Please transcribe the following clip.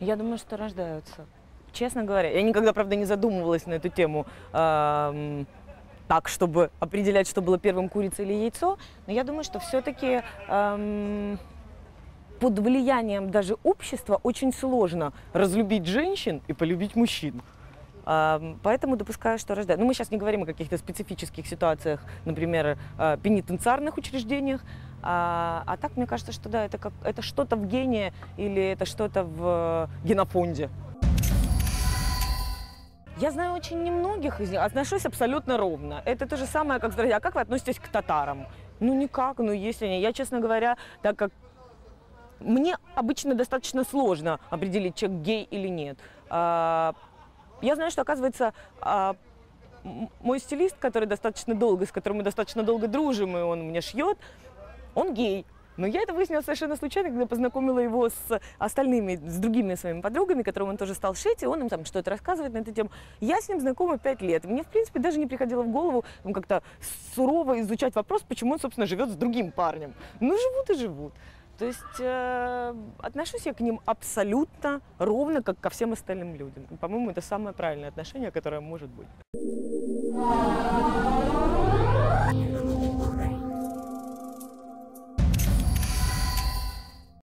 Я думаю, что рождаются. Честно говоря, я никогда, правда, не задумывалась на эту тему эм, так, чтобы определять, что было первым, курица или яйцо. Но я думаю, что все-таки эм, под влиянием даже общества очень сложно разлюбить женщин и полюбить мужчин. Поэтому допускаю, что рождают. Ну, мы сейчас не говорим о каких-то специфических ситуациях, например, пенитенциарных учреждениях. А, а так, мне кажется, что да, это, как, это что-то в гене или это что-то в э, генофонде. Я знаю очень немногих из них, отношусь абсолютно ровно. Это то же самое, как здравствуйте, а как вы относитесь к татарам? Ну никак, ну если не. Я, честно говоря, так как мне обычно достаточно сложно определить, человек гей или нет. А, Я знаю, что, оказывается, а, мой стилист, который достаточно долго, с которым мы достаточно долго дружим, и он мне шьет, он гей. Но я это выяснила совершенно случайно, когда познакомила его с остальными, с другими своими подругами, которым он тоже стал шить, и он им там что-то рассказывает на эту тему. Я с ним знакома пять лет. Мне, в принципе, даже не приходило в голову ну, как-то сурово изучать вопрос, почему он, собственно, живет с другим парнем. Ну, живут и живут. То есть э, отношусь я к ним абсолютно ровно, как ко всем остальным людям. По-моему, это самое правильное отношение, которое может быть.